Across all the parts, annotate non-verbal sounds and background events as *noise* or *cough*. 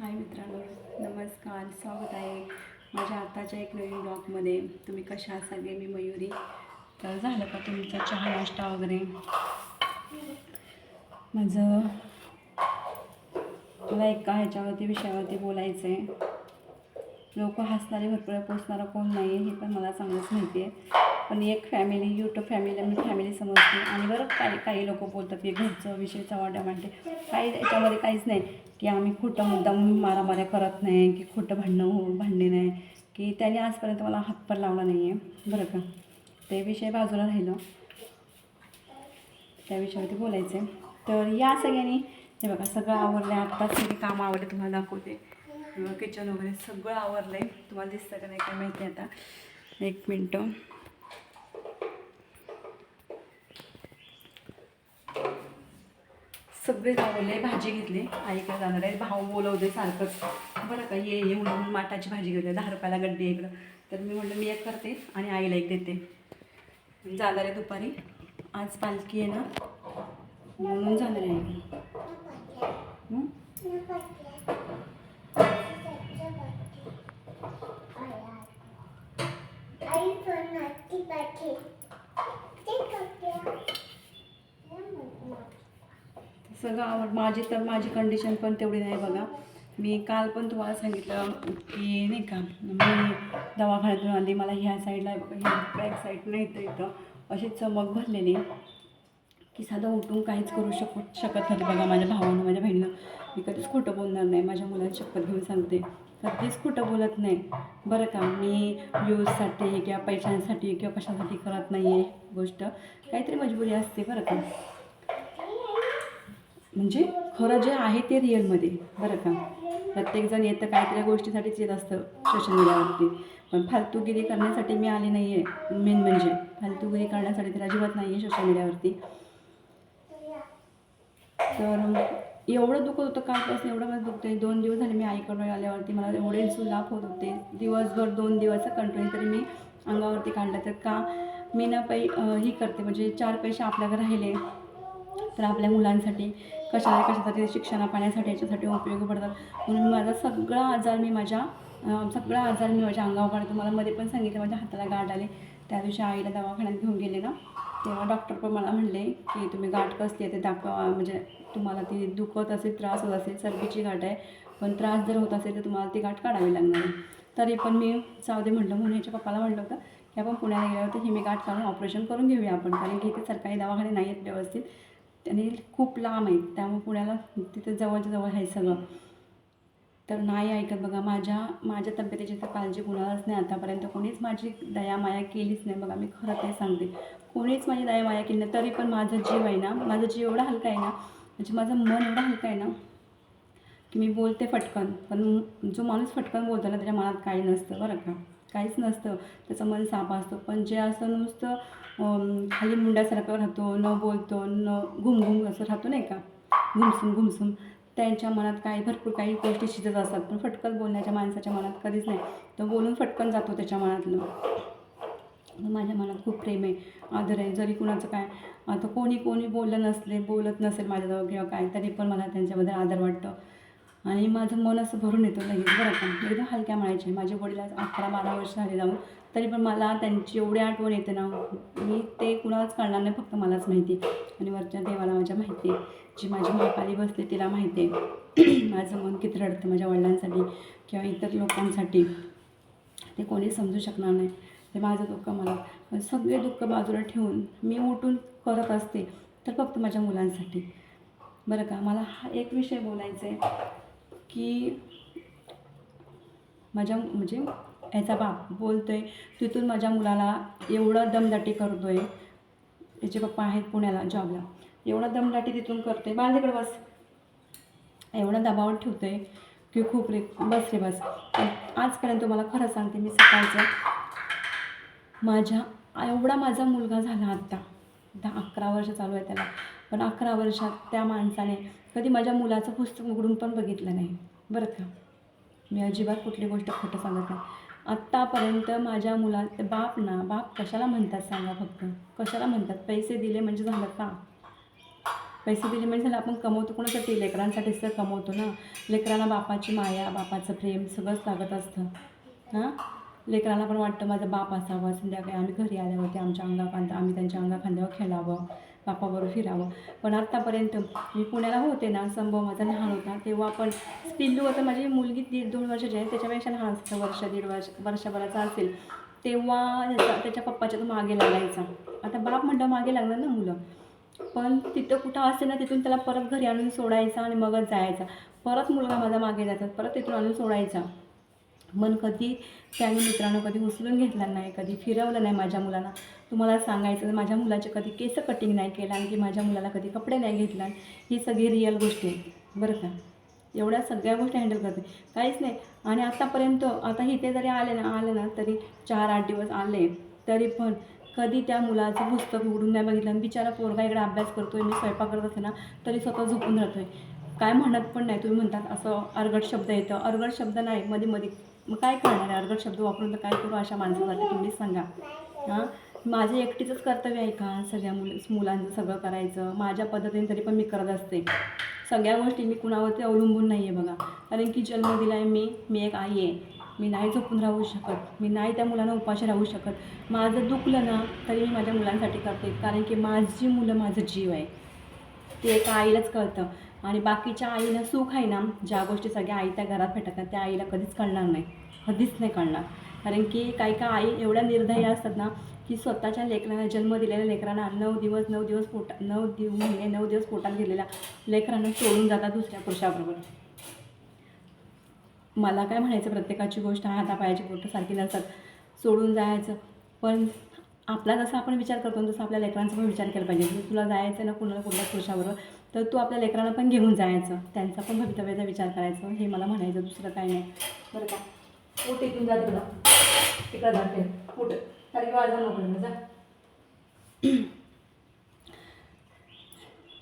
हाय मित्रांनो नमस्कार स्वागत आहे माझ्या आताच्या एक नवीन ब्लॉगमध्ये तुम्ही कशा सगळे मी मयुरी. तर झालं का तुमचा चहा नाश्ता वगैरे? माझं मला एका ह्याच्यावरती विषयावरती बोलायचं आहे लोक हसणारे भरपूर पोचणारं कोण नाही हे पण मला चांगलंच माहिती आहे पण एक फॅमिली यूट्यूब फॅमिली मी फॅमिली समजते आणि बरं काही काही लोक बोलतात की घरचं विषय चव्हाट्या मांडते. काही याच्यामध्ये काहीच नाही की आम्ही खोटं मुद्दाम मारामाऱ्या करत नाही की खोटं भांडणं हो भांडणे नाही. की त्याने आजपर्यंत मला हातपर लावला नाही आहे बरं का? ते विषय बाजूला राहिलं. त्या विषयावरती बोलायचं आहे तर या सगळ्यांनी हे बघा सगळं आवरलं आहे आत्ताच सगळी कामं आवडले तुम्हाला दाखवते. किचन वगैरे सगळं आवरलं आहे तुम्हाला दिसतं का नाही काय माहिती आता. एक मिनटं. सगळे आवडले भाजी घेतली. आईकडे जाणार आहे भाऊ बोलवते सारखंच. बरं का ये ये म्हणून माठाची भाजी घेतली दहा रुपयाला गड्डी इकडं. तर मी म्हटलं मी एक करते आणि आईला एक देते. जाणार आहे दुपारी. आज पालखी आहे ना? म्हणून जाणार आहे मी आई पण नाचती पाहिजे ते करते सगळं आवड माझी तर माझी कंडिशन पण तेवढी नाही बघा. मी काल पण तुम्हाला सांगितलं की नाही का मी दवाखान्यातून आली मला ह्या साईडला ह्या बॅक साईड नाही तर इथं अशी चमक भरलेली की साधं उठून काहीच करू शकू शकत नव्हते बघा माझ्या भावानं माझ्या बहिणीनं. मी कधीच खोटं बोलणार नाही माझ्या मुलांची शपथ घेऊन सांगते. कधीच खोटं बोलत नाही. बरं का मी व्ह्यूजसाठी किंवा पैशांसाठी किंवा कशासाठी करत नाही आहे गोष्ट काहीतरी मजबुरी असते बरं का. म्हणजे खरं जे आहे ते रिअलमध्ये बरं का? प्रत्येकजण येतं काहीतरी गोष्टीसाठीच येत असतं सोशल मीडियावरती पण फालतूगिरी करण्यासाठी मी आली नाही आहे मेन म्हणजे फालतूगिरी करण्यासाठी तर अजिबात नाही आहे सोशल मीडियावरती तर एवढं दुखत होतं कालपासून एवढं मला दुखतं दोन दिवस झाले मी आईकडून आल्यावरती मला एवढे सुलाप होत होते. दिवसभर दोन दिवस कंटिन्यू तरी मी अंगावरती काढलं तर का मी ना पै ही करते म्हणजे चार पैसे आपल्याकडे राहिले तर आपल्या मुलांसाठी कशाला कशासाठी शिक्षणा पाण्यासाठी याच्यासाठी उपयोगी पडतात. म्हणून माझा सगळा आजार मी माझ्या सगळा आजार मी माझ्या अंगावर काढतो. मला मध्ये पण सांगितलं माझ्या हाताला गाठ आले. त्या दिवशी आईला दवाखान्यात घेऊन गेले ना तेव्हा डॉक्टर पण मला म्हणले की तुम्ही गाठ कसली आहे ते दाखवा. म्हणजे तुम्हाला ती दुखत असेल त्रास होत असेल चरबीची गाठ आहे. पण त्रास जर होत असेल तर तुम्हाला ती गाठ काढावी लागणार आहे. तरी पण मी जाऊ दे म्हटलं म्हणून ह्याच्या पप्पाला म्हटलं होतं की आपण पुण्याला गेल्यावर तर ही मी गाठ काढून ऑपरेशन करून घेऊया आपण. कारण की इथे सरकारी दवाखाने नाही आहेत व्यवस्थित. आणि खूप लांब आहेत त्यामुळे पुण्याला तिथं जवळच्या जवळ आहे सगळं. तर नाही ऐकत बघा माझ्या माझ्या तब्येतीची तर काळजी कुणालाच नाही आतापर्यंत. कोणीच माझी दया माया केलीच नाही बघा मी खरं ते सांगते. कोणीच माझी दया माया केली नाही तरी पण माझा जीव आहे ना माझा जीव एवढा हलका आहे ना म्हणजे माझं मन एवढं हलकं आहे ना की मी बोलते फटकन. पण जो माणूस फटकन बोलतो ना त्याच्या मनात काही नसतं बरं का. काहीच नसतं. त्याचं मन सापा असतो. पण जे असं नुसतं खाली मुंड्यासारखं राहतो न बोलतो न घुमघुम असं राहतो नाही का? घुमसुम घुमसुम. त्यांच्या मनात काही भरपूर काही गोष्टी शिजत असतात. पण फटकन बोलण्याच्या माणसाच्या मनात कधीच नाही. तो बोलून फटकन जातो त्याच्या मनातलं. माझ्या मनात खूप प्रेम आहे आदर आहे. जरी कुणाचं काय आता कोणी कोणी बोललं नसले बोलत नसेल माझ्याजवळ किंवा काय तरी पण मला त्यांच्याबद्दल आदर वाटतं. आणि माझं मन असं भरून येतं लगेच बरं का. एकदम हलक्या म्हणायचे माझे वडील आज अकरा बारा वर्ष झाले जाऊन. तरी पण मला त्यांची एवढी आठवण येते ना मी ते कुणालाच कळणार नाही फक्त मलाच माहिती आणि वरच्या देवाला माझ्या माहिती आहे. जी माझी महाकाली बसते तिला माहिती आहे. *clears throat* माझं मन किती रडतं माझ्या वडिलांसाठी किंवा इतर लोकांसाठी. ते कोणी समजू शकणार नाही. ते माझं दुःख मला. सगळे दुःख बाजूला ठेवून मी उठून करत असते. तर फक्त माझ्या मुलांसाठी. बरं का मला हा एक विषय बोलायचा आहे. की माझ्या म्हणजे याचा बाप बोलतो आहे तिथून माझ्या मुलाला एवढं दमदाटी करतो आहे त्याचे पप्पा आहेत पुण्याला जॉबला एवढा दमदाटी तिथून करतो आहे बाळ तिकडे बस. एवढा दबावात ठेवतो आहे की खूप रे बस रे बस. आजपर्यंत मला खरं सांगते मी सकाळचं माझ्या एवढा माझा मुलगा झाला आत्ता दहा अकरा वर्ष चालू आहे त्याला. पण अकरा वर्षात त्या माणसाने कधी माझ्या मुलाचं पुस्तक उघडून पण बघितलं नाही. बरं का? मी अजिबात कुठली गोष्ट खोटं सांगत नाही. आत्तापर्यंत माझ्या मुला बाप ना बाप कशाला म्हणतात सांगा फक्त? कशाला म्हणतात? पैसे दिले म्हणजे झालं का? पैसे दिले म्हणजे झालं. आपण कमवतो कोणासाठी? लेकरांसाठीच तर कमवतो ना. लेकरांना बापाची माया बापाचं प्रेम सगळंच लागत असतं. हां? लेकरांना पण वाटतं माझा बाप असावा. संध्याकाळी आम्ही घरी आल्यावरती आमच्या अंगा खांदा आम्ही त्यांच्या अंगा खांद्यावर खेळावं. बापाबरोबर फिरावं. पण आत्तापर्यंत मी पुण्याला होते ना संभव माझा लहान होता तेव्हा पण पिल्लू आता माझी मुलगी दीड दोन वर्षाची आहे त्याच्यापेक्षा लहान असतं वर्ष दीड वर्ष वर्षभराचा असेल. तेव्हा त्याचा त्याच्या पप्पाच्या तो मागे लागायचा. आता बाप म्हणलं मागे लागणार ना मुलं. पण तिथं कुठं असेल ना तिथून त्याला परत घरी आणून सोडायचा आणि मगच जायचा. परत मुलगा माझा मागे जायचा परत तिथून आणून सोडायचा. मन कधी त्याने मित्रांनो कधी उचलून घेतला नाही कधी फिरवलं नाही माझ्या मुलाला. तुम्हाला सांगायचं माझ्या मुलाचे कधी केस कटिंग नाही केलं आणखी माझ्या मुलाला कधी कपडे नाही घेतला ही सगळी रिअल गोष्टी आहेत बरं का? एवढ्या सगळ्या गोष्टी हँडल करते. काहीच नाही. आणि आतापर्यंत आता इथे जरी आले ना आले ना तरी चार आठ दिवस आले तरी पण कधी त्या मुलाचं पुस्तक उघडून नाही बघितलं. आणि बिचारा पोरगा इकडे अभ्यास करतोय मी स्वयंपाक करत असते ना तरी स्वतः झोपून राहतोय. काय म्हणत पण नाही तुम्ही म्हणतात असं अरगड शब्द येतं. अरगड शब्द नाही मध्ये मध्ये मग काय करणार आहे? अर्गट शब्द वापरून तर काय करू? अशा माणसासाठी तुम्हीच सांगा. हां? माझे एकटीचंच कर्तव्य आहे का? सगळ्या मुल मुलांचं सगळं करायचं? माझ्या पद्धतीने तरी पण मी करत असते. सगळ्या गोष्टी मी कुणावरती अवलंबून नाही आहे बघा. कारण की जन्म दिला आहे मी मी एक आई आहे. मी नाही झोपून राहू शकत. मी नाही त्या मुलांना उपाशी राहू शकत. माझं दुखलं ना तरी मी माझ्या मुलांसाठी करते. कारण की माझी मुलं माझं जीव आहे. ते एका आईलाच कळतं. आणि बाकीच्या आईला सुख आहे ना ज्या गोष्टी सगळ्या आई त्या घरात भेटतात त्या आईला कधीच कळणार नाही. कधीच नाही कळणार. कारण की काही का आई एवढ्या निर्धयी असतात ना की स्वतःच्या लेकरांना जन्म दिलेल्या लेकरांना नऊ दिवस नऊ दिवस पोटा नऊ दिव महिने म्हणजे नऊ दिवस पोटात गेलेल्या लेकरांना सोडून जातात दुसऱ्या पुरुषाबरोबर. मला काय म्हणायचं प्रत्येकाची गोष्ट हातापायाची गोष्ट सारखी नसतात. सोडून जायचं. पण आपला जसा आपण विचार करतो तसं आपल्या लेकरांचा पण विचार केला पाहिजे. जर तुला जायचं ना कुणाला कुठल्या पुरुषाबरोबर तर तू आपल्या लेकरांना पण घेऊन जायचं. त्यांचा पण भवितव्याचा विचार करायचं. हे मला म्हणायचं दुसरं काही नाही. बरं का? पोट इथून जा तुला तिकडं जाते पोट सारखी वाजा नको जा. *clears throat*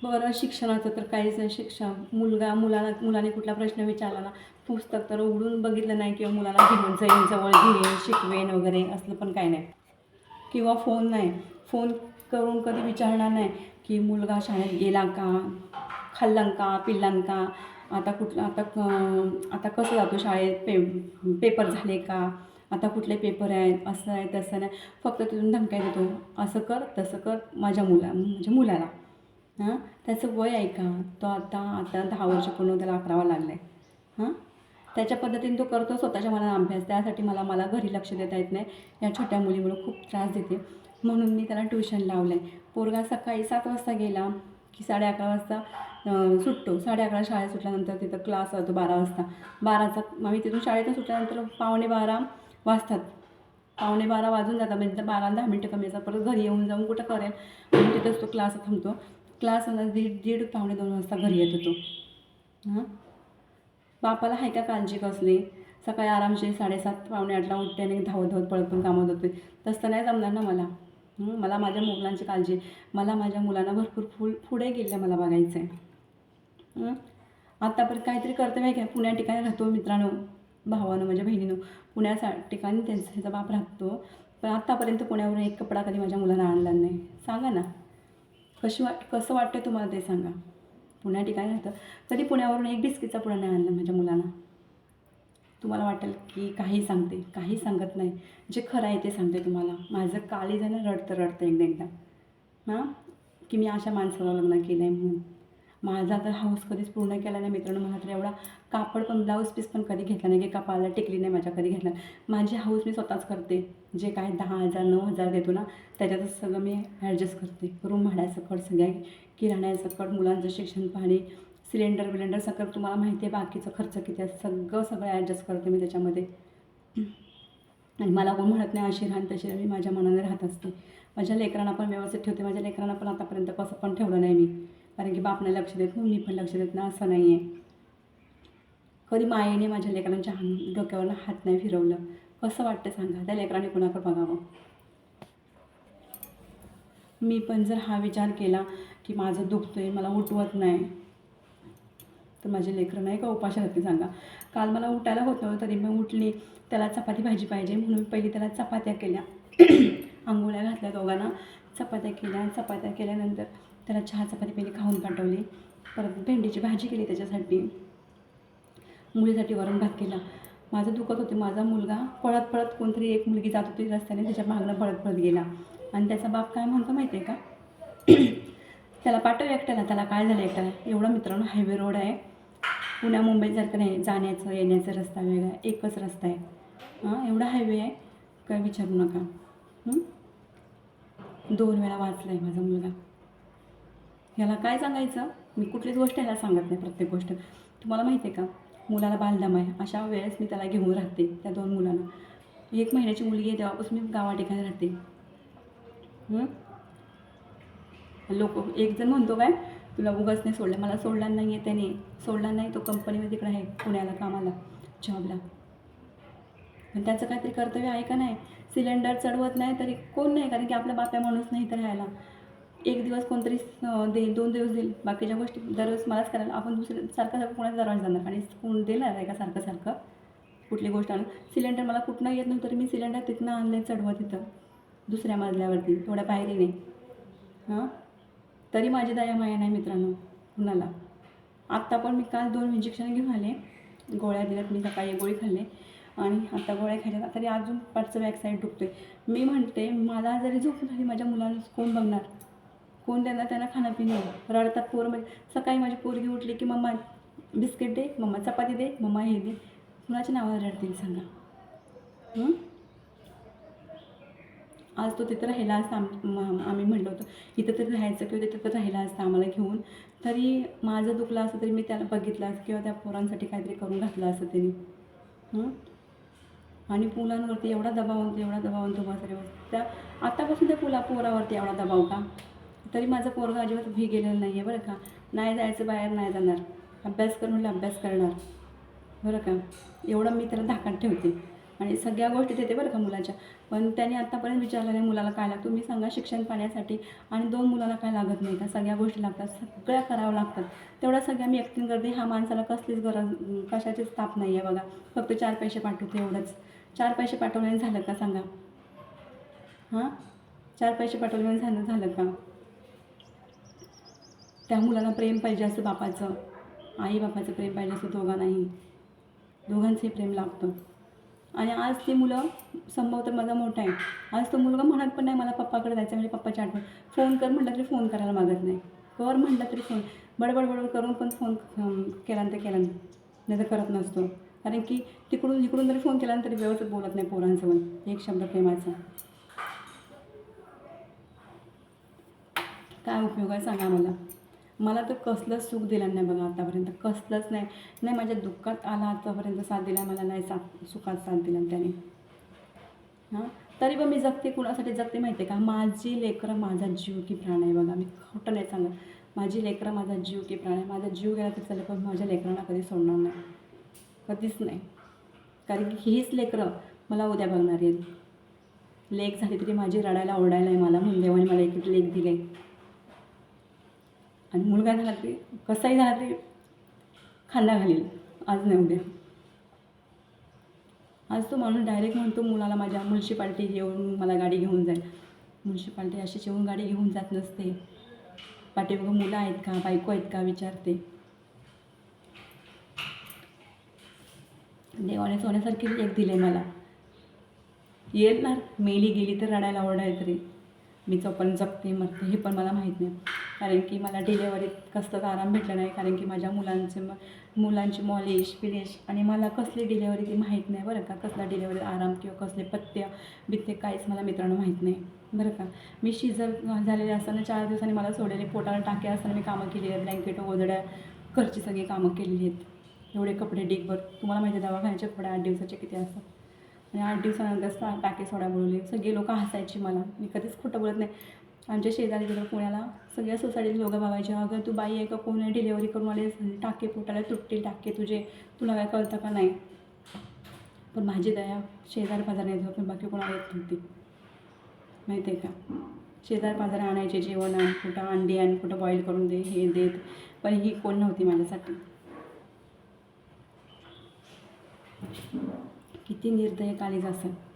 बरं शिक्षणाचं तर काहीच नाही. शिक्षण मुलगा मुलाला मुलाने कुठला प्रश्न विचारला ना पुस्तक तर उघडून बघितलं नाही किंवा मुलाला घेऊन जाईन जवळ घेईन शिकवेन वगैरे असलं पण काही नाही. किंवा फोन नाही. फोन करून कधी विचारणार नाही की मुलगा शाळेत गेला का? खाल्लं का? पिल्लं का? आता कुठलं आता क आता कसं जातो शाळेत? पे पेपर झाले का? आता कुठले पेपर आहेत? असं आहे तसं नाही. फक्त तिथून धमक्या देतो. असं कर तसं कर माझ्या मुला म्हणजे मुलाला. हां? त्याचं वय आहे का? तो आता आता दहा वर्ष पूर्ण त्याला अकरावा लागला आहे हां? त्याच्या पद्धतीने तो करतो स्वतःच्या मनाला अभ्यास. त्यासाठी मला मला घरी लक्ष देता येत नाही. या छोट्या मुलीमुळे खूप त्रास देते. म्हणून मी त्याला ट्युशन लावलं आहे पोरगा सकाळी सात वाजता गेला. की साडे अकरा वाजता सुटतो. साडे अकरा शाळेत सुटल्यानंतर तिथं क्लास होतो बारा वाजता. बाराचा आम्ही तिथून शाळेतून सुटल्यानंतर पावणे बारा वाजतात. पावणे बारा वाजून जातात म्हणजे बारा दहा मिनटं कमी असतात. परत घरी येऊन जाऊन कुठं करेल? म्हणून तिथंच तो क्लास थांबतो. क्लास दीड दीड पावणे दोन वाजता घरी येत होतो हां? बापाला आहे का काळजी कसली सकाळी आरामशीर साडेसात पावणे आठला उठते आणि धावत धावत पळत पण कामात होते तसं नाही जमणार ना मला. मला माझ्या मुलांची काळजी मला माझ्या मुलांना भरपूर फुल पुढे गेलेलं मला बघायचं आहे आत्तापर्यंत काहीतरी कर्तव्य आहे का पुण्या ठिकाणी राहतो मित्रांनो भावानं माझ्या बहिणीनं. पुण्याचा ठिकाणी त्यांचा ह्याचा बाप राहतो. पण आत्तापर्यंत पुण्यावरून एक कपडा कधी माझ्या मुलांना आणला नाही. सांगा ना. कशी वाट कसं वाटतं तुम्हाला ते सांगा. पुण्या ठिकाणी राहतं. कधी पुण्यावरून एक बिस्किटचा पुडा नाही आणला माझ्या मुलांना तुम्हाला वाटेल की काही सांगते काही सांगत नाही. जे खरं आहे ते सांगते तुम्हाला. माझं काळी झालं रडतं रडतं एकदा एकदा. हां? की मी अशा माणसाला लग्न केलं आहे म्हणून. माझा तर हाऊस कधीच पूर्ण केला नाही मित्रांनो. मला तर एवढा कापड पण ब्लाऊज पीस पण कधी घेतला नाही की कपाळाला टिकली नाही माझ्या कधी घेतला. माझी हाऊस मी स्वतःच करते. जे काय दहा हजार नऊ हजार देतो ना त्याच्यातच सगळं मी ॲडजस्ट करते. रूम भाड्यासकट सगळ्या किराण्यासकट मुलांचं शिक्षण पाणी सिलेंडर बिलेंडर सगळं तुम्हाला माहिती आहे बाकीचा खर्च किती आहे सगळं सगळं ॲडजस्ट करते मी त्याच्यामध्ये. आणि मला कोण म्हणत नाही अशी राहण तशी मी माझ्या मनाने राहत असते. माझ्या लेकरांना पण व्यवस्थित ठेवते माझ्या लेकरांना पण आतापर्यंत कसं पण ठेवलं नाही मी. कारण की बापने लक्ष देत म्हणून मी पण लक्ष देत नाही असं नाही आहे कधी मायेने माझ्या लेकरांच्या हात डोक्यावरनं हात नाही फिरवलं. कसं वाटतं सांगा त्या लेकराने कोणाकडे बघावं? मी पण जर हा विचार केला की माझं दुखतंय मला उठवत नाही तर माझे लेकरं नाही का उपाशी राहते सांगा. काल मला उठायला होत नव्हतं तरी मी उठली. त्याला चपाती भाजी पाहिजे म्हणून पहिली त्याला चपात्या केल्या. *clears throat* आंघोळ्या घातल्या दोघांना. चपात्या केल्या चपात्या केल्यानंतर त्याला चहा चपाती पहिली खाऊन पाठवली. परत भेंडीची भाजी केली त्याच्यासाठी. मुलीसाठी वरण भात केला. माझं दुखत होते. माझा मुलगा पळत पळत कोणतरी एक मुलगी जात होती रस्त्याने त्याच्या मागणं पळत पळत गेला. आणि त्याचा बाप काय म्हणतो माहिती आहे का? *clears throat* त्याला पाठव एकट्याला. त्याला काय झालं एकट्याला? एवढा मित्रांनो हायवे रोड आहे. पुण्या मुंबईसारखं नाही जाण्याचं येण्याचा रस्ता वेगळा आहे, एकच रस्ता आहे. हां एवढा हायवे आहे काय विचारू नका. दोन वेळा वाचला आहे माझा मुलगा. ह्याला काय सांगायचं? मी कुठलीच गोष्ट ह्याला सांगत नाही प्रत्येक गोष्ट. तुम्हाला माहिती आहे का? मुलाला बालदम आहे. अशा वेळेस मी त्याला घेऊन राहते त्या दोन मुलांना. एक महिन्याची मुलगी आहे तेव्हापासून मी गावा ठिकाणी राहते. लोक एक जण म्हणतो काय? तुला उगाच नाही सोडलं. मला सोडला नाही आहे त्याने. सोडला नाही तो कंपनीमध्ये तिकडे आहे पुण्याला कामाला जॉबला. पण त्याचं काहीतरी कर्तव्य आहे का नाही? सिलेंडर चढवत नाही तरी कोण नाही? कारण की आपला बाप्या माणूस नाही तर राहायला. एक दिवस कोणतरी देईल दोन दिवस देईल. बाकीच्या गोष्टी दररोज मलाच करायला. आपण दुसरं सारखं सारखं कोणाच्या दरवाज जाणार आणि कोण देणार आहे का सारखं सारखं कुठली गोष्ट आणून. सिलेंडर मला कुठनं येत नव्हतं तरी मी सिलेंडर तिथनं आणले चढवत तिथं. दुसऱ्या मजल्यावरती. थोड्या पायरीने हां? तरी माझी दया माया नाही मित्रांनो कुणाला. आत्ता पण मी काल दोन इंजेक्शन घेऊन आले. गोळ्या दिल्यात मी सकाळी एक गोळी खाल्ले. आणि आता गोळ्या खायच्या तरी अजून पाठचं बॅक साईड दुखतोय. मी म्हणते मला जरी झोप झाली माझ्या मुलांना कोण बघणार? कोण त्यांना त्यांना खाणं पिणं रडतात पोर म्हणजे सकाळी माझी पोरगी उठली की मम्मा बिस्किट दे मम्मा चपाती दे मम्मा हे दे. कुणाच्या नावाला रडतील सांगा. हं? आज तो तिथं राहिला असता आम म- आम्ही म्हणलं होतो इथं तरी राहायचं किंवा तिथं तर राहिला असता आम्हाला घेऊन तरी माझं दुखलं असतं तरी मी त्याला बघितलं असतं किंवा त्या पोरांसाठी काहीतरी करून घातलं असतं त्यांनी आणि मुलांवरती एवढा दबाव आणतो एवढा दबाव आणतो म्हातारीवर त्या आत्तापासून त्या पुला पोरावरती एवढा दबाव का? तरी माझं पोरगा अजिबात भी गेलेलं नाही आहे बरं का? नाही जायचं बाहेर नाही जाणार. अभ्यास कर म्हटलं अभ्यास करणार. बरं का? एवढं मी त्याला धाकात ठेवते. आणि सगळ्या गोष्टी देते बरं का मुलाच्या. पण त्याने आत्तापर्यंत विचारलं नाही मुलाला काय लागतं. तुम्ही सांगा शिक्षण पाण्यासाठी आणि दोन मुलाला काय लागत नाही. का सगळ्या गोष्टी लागतात. सगळ्या कराव्या लागतात. तेवढ्या सगळ्या मी एकटीन करते. ह्या माणसाला कसलीच गरज कशाचीच ताप नाही आहे बघा. फक्त चार पैसे पाठवते एवढंच. चार पैसे पाठवल्याने झालं का सांगा? हां? चार पैसे पाठवल्याने झालं झालं का? त्या मुलाला प्रेम पाहिजे असतं बापाचं. आई बापाचं प्रेम पाहिजे असतं दोघांनाही. दोघांचंही प्रेम लागतं. आणि आज ती मुलं संभव तर माझा मोठा आहे. आज तो मुलगा म्हणत पण नाही मला पप्पाकडे जायचं म्हणजे पप्पाची आठवण. फोन कर म्हटलं तरी फोन करायला मागत नाही. कर म्हटलं तरी फोन. बडबड बडबड करून पण फोन केल्यानंतर केला तर नाही. तर करत नसतो. कारण की तिकडून इकडून जरी फोन केला तरी व्यवस्थित बोलत नाही पोरांसोबत एक शब्द प्रेमाचा. काय उपयोग आहे सांगा मला? मला तर कसलंच सुख दिलं नाही बघा आतापर्यंत कसलंच नाही. नाही माझ्या दुःखात आला आतापर्यंत साथ दिला मला नाही साथ सुखात साथ दिला त्याने. हां? तरी पण मी जगते कुणासाठी जगते माहिती आहे का? माझी लेकरं माझा जीव की प्राण आहे बघा. मी खोटं नाही सांगत. माझी लेकरं माझा जीव की प्राण आहे. माझा जीव गेला तर चालेल पण माझ्या लेकरांना कधी सोडणार नाही. कधीच नाही. कारण की हीच लेकरं मला उद्या बघणार आहेत. लेक झाली तरी माझी रडायला ओरडायला आहे मला. म्हणून देवाने मला एक लेख दिले. आणि मुलगा झाला ते कसाही झाला ते खांदा घालील. आज नाही उद्या. आज तो माणूस डायरेक्ट म्हणतो मुलाला माझ्या म्युन्सिपाल्टी येऊन मला गाडी घेऊन जाईल म्युन्सिपाल्टी अशी येऊन गाडी घेऊन जात नसते. पाठीमागं मुलं आहेत का बायको आहेत का विचारते. देवाने सोन्यासारखी एक दिले मला. येणार मेली गेली तर रडायला ओरडाय तरी. मी चोपण जगते मरते हे पण मला माहीत नाही. कारण की मला डिलेवरीत कसलाच आराम भेटला नाही कारण की माझ्या मुलांचे म मुलांची मॉलिश पिलिश आणि मला कसली डिलेवरी ती माहीत नाही बरं का कसला डिलेवरी आराम किंवा कसले पथ्य बित्ते काहीच मला मित्रांनो माहीत नाही बरं का. मी शिजर झालेले असताना चार दिवसांनी मला सोडलेले पोटाला टाके असताना मी कामं केली आहेत ब्लँकेट गोदड्या घरची सगळी कामं केलेली आहेत. एवढे कपडे डिगभर तुम्हाला माहिती आहे दवाखान्याचे कपडे आठ दिवसाचे किती असतात? आणि आठ दिवसानंतर टाके सोडा बोलवले. सगळे लोक हसायची मला. मी कधीच खोटं बोलत नाही. आमच्या शेजारी तिकडं पुण्याला सगळ्या सोसायटीत लोक बघायचे अगं तू बाई आहे का? कोण आहे? डिलेवरी करून आले टाके पोटाला तुटतील टाके तुझे. तुला काय कळतं का? नाही. पण माझी दया शेजार पाजारी येत पण बाकी कोणाला येत नव्हती. माहिती आहे का? शेजार पाजारी आणायचे जेवण आण कुठं अंडी आण कुठं बॉईल करून दे हे देत. पण ही कोण नव्हती माझ्यासाठी. किती निर्दय काळीज असेल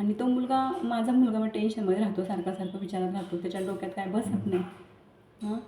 आणि तो मुलगा माझा मुलगा मग टेन्शनमध्ये राहतो सारखा सारखा विचारात राहतो. त्याच्या डोक्यात काय बसत नाही. हां?